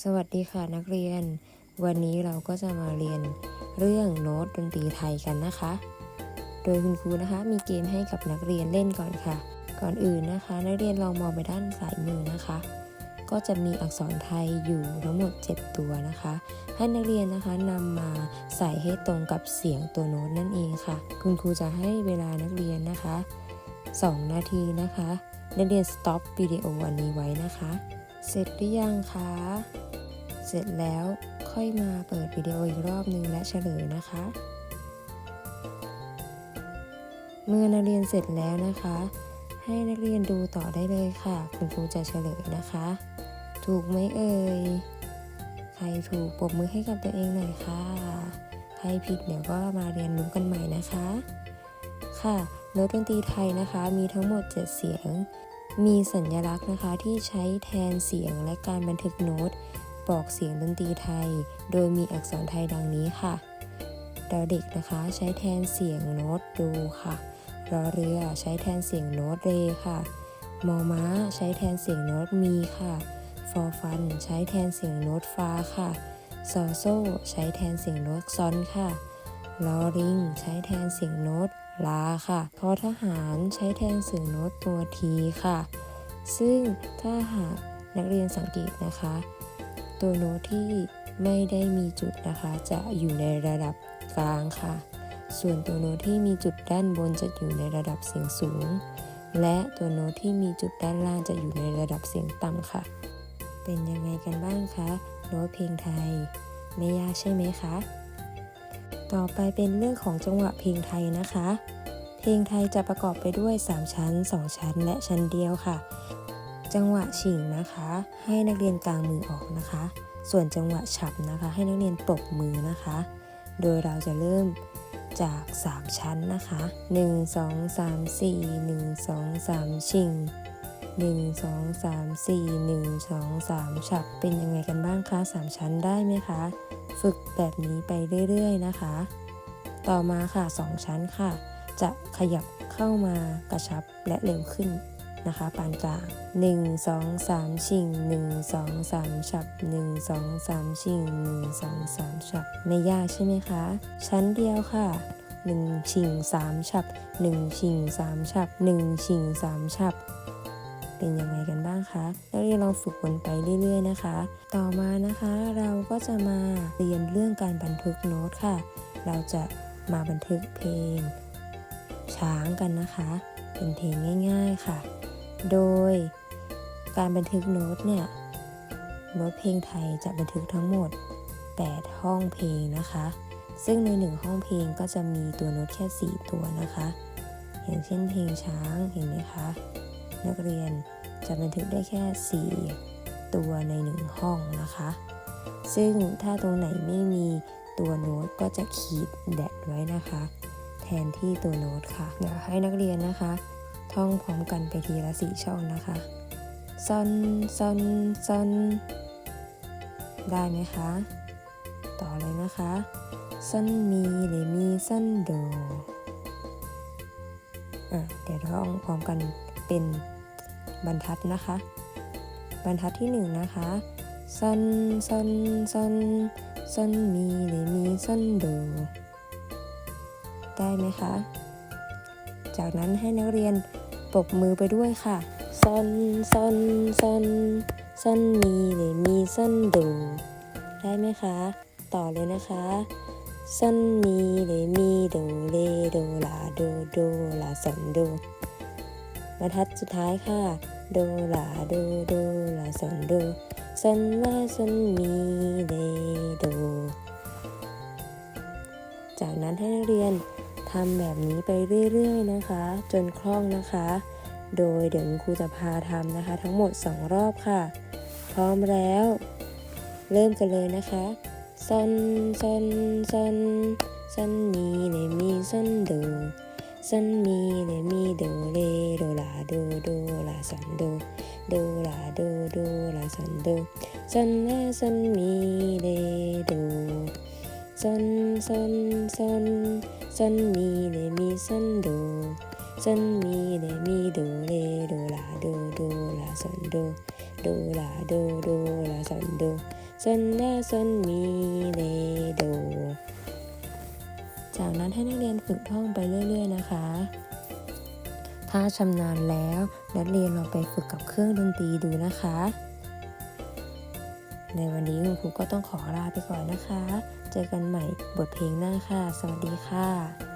สวัสดีค่ะนักเรียน วันนี้เราก็จะมาเรียนเรื่องโน้ตดนตรีไทยกันนะคะ โดยคุณครูนะคะมีเกมให้กับนักเรียนเล่นก่อนค่ะ ก่อนอื่นนะคะ นักเรียนลองมองไปด้านซ้ายมือนะคะ ก็จะมีอักษรไทยอยู่ทั้งหมด 7 ตัวนะคะ ให้นักเรียนนะคะนำมาใส่ให้ตรงกับเสียงตัวโน้ตนั่นเองค่ะ คุณครูจะให้เวลานักเรียนนะคะ 2 นาทีนะคะ นักเรียนสต็อปวิดีโออันนี้ไว้นะคะ เสร็จหรือยังคะ เสร็จแล้วค่อยมาเปิดวิดีโออีกรอบนึงและเฉลยนะคะ เมื่อนักเรียนเสร็จแล้วนะคะ ให้นักเรียนดูต่อได้เลยค่ะ คุณครูจะเฉลยนะคะ ถูกไหมเอ่ย ใครถูกปรบมือให้กับตัวเองหน่อยค่ะ ใครผิดเดี๋ยวก็มาเรียนรู้กันใหม่นะคะ ค่ะโน้ตดนตรีไทยนะคะ มีทั้งหมด 7 เสียง มีสัญลักษณ์นะคะที่ใช้แทนเสียงและการบันทึกโน้ต บอกเสียงดนตรีไทย โดยมีอักษรไทยดังนี้ค่ะดอเด็กนะคะใช้แทนเสียงโน้ตดูค่ะรอเรือใช้แทนเสียงโน้ตเรค่ะ มอม้าใช้แทนเสียงโน้ตมีค่ะฟอฟันใช้แทนเสียงโน้ตฟ้าค่ะซอโซใช้แทนเสียงโน้ตซอนค่ะ ลอริง ใช้แทนเสียงโน้ตลาค่ะทอทหารใช้แทนเสียงโน้ตตัวทีค่ะ ซึ่งถ้าหากนักเรียนสังเกตนะคะ ตัวโน้ตที่ไม่ได้มีจุดนะคะ จะอยู่ในระดับกลางค่ะ ส่วนตัวโน้ตที่มีจุดด้านบนจะอยู่ในระดับเสียงสูง และตัวโน้ตที่มีจุดด้านล่างจะอยู่ในระดับเสียงต่ำค่ะ เป็นยังไงกันบ้างคะ โน้ตเพลงไทย ไม่ยากใช่ไหมคะ ต่อไปเป็นเรื่องของจังหวะเพลงไทยนะคะ เพลงไทยจะประกอบไปด้วย 3 ชั้น 2 ชั้น และชั้นเดียวค่ะ จังหวะฉิงนะคะ ให้นักเรียนกลางมือออกนะคะ ส่วนจังหวะฉับนะคะ ให้นักเรียนปรบมือนะคะ โดยเราจะเริ่มจาก 3 ชั้นนะคะ 1 2 3 4 1 2 3 ชิง 1 2 3 4 1 2 3 ฉับเป็นยังไงกันบ้างคะ 3 ชั้นได้ไหมคะ ฝึกแบบนี้ไปเรื่อยๆนะคะ ต่อมาค่ะ 2 ชั้นค่ะ จะขยับเข้ามากระชับและเร็วขึ้นนะคะ ปานกลาง 1 2 3 ชิง 1 2 3 ฉับ 1 2 3 ชิง 1 2 3 ฉับ ไม่ยากใช่ไหมคะ ชั้นเดียวค่ะ1ชิง3ฉับ1ชิง3ฉับ1ชิง3ฉับ เป็นยังไงกันบ้างคะนักเรียนลองฝึกวนไปเรื่อย ๆ นะคะ ต่อมานะคะเราก็จะมาเรียนเรื่องการบันทึกโน้ตค่ะ เราจะมาบันทึกเพลง ช้างกันนะคะ เป็นเพลงง่าย ๆค่ะ โดยการบันทึกโน้ตเนี่ยโน้ตเพลงไทยจะบันทึกทั้งหมด 8 ห้องเพลงนะคะ ซึ่งในหนึ่งห้องเพลงก็จะมีตัวโน้ตแค่ 4 ตัวนะคะ อย่างเช่นเพลงช้างเห็นไหมคะ นักเรียน จะบันทึกได้แค่ 4 ตัวใน 1 ห้องนะคะ ซึ่งถ้าตรงไหนไม่มีตัวโน้ตก็จะขีดแดดไว้นะคะ แทนที่ตัวโน้ตค่ะ เดี๋ยวให้นักเรียนนะคะ ท่องพร้อมกันไปทีละสี่ช่องนะคะซอนซอนซอนได้ไหมคะ ต่อเลยนะคะซอนมีเลมีซอนโดอะเดี๋ยวท่องพร้อมกันเป็น บรรทัดนะคะ บรรทัดที่หนึ่งนะคะซอนซอนซอนซอนมีเลมีซอนโด ได้ไหมคะ จากนั้นให้นักเรียนปรบมือไปด้วยค่ะซอนซอนซอนซอนมีเลมีซอนโด ได้ไหมคะ ต่อเลยนะคะซอนมีเลมีโดเลโดลาโดโดลาซอนโด บรรทัดสุดท้ายค่ะ โดลาโดโดลาซอนโดซอนลาซอนมีเลโด จากนั้นให้นักเรียนทำแบบนี้ไปเรื่อยๆนะคะ จนคล่องนะคะ โดยเดี๋ยวครูจะพาทำนะคะ ทั้งหมด 2 รอบค่ะ พร้อมแล้ว เริ่มกันเลยนะคะซอนซอนซอนซอนมีเลมีซอนโด ซอนมีเลมีโดเลโดลาโดโดลาซอนโดโดลาโดโดลาซอนโดซอนลาซอนมีเลโดซอนซอนซ นั้นให้นักเรียนฝึกท่องไปเรื่อย ๆ นะคะ ถ้าชำนาญแล้วนักเรียนลองไปฝึกกับเครื่องดนตรีดูนะคะ ในวันนี้คุณครูก็ต้องขอลาไปก่อนนะคะ เจอกันใหม่บทเพลงหน้าค่ะ สวัสดีค่ะ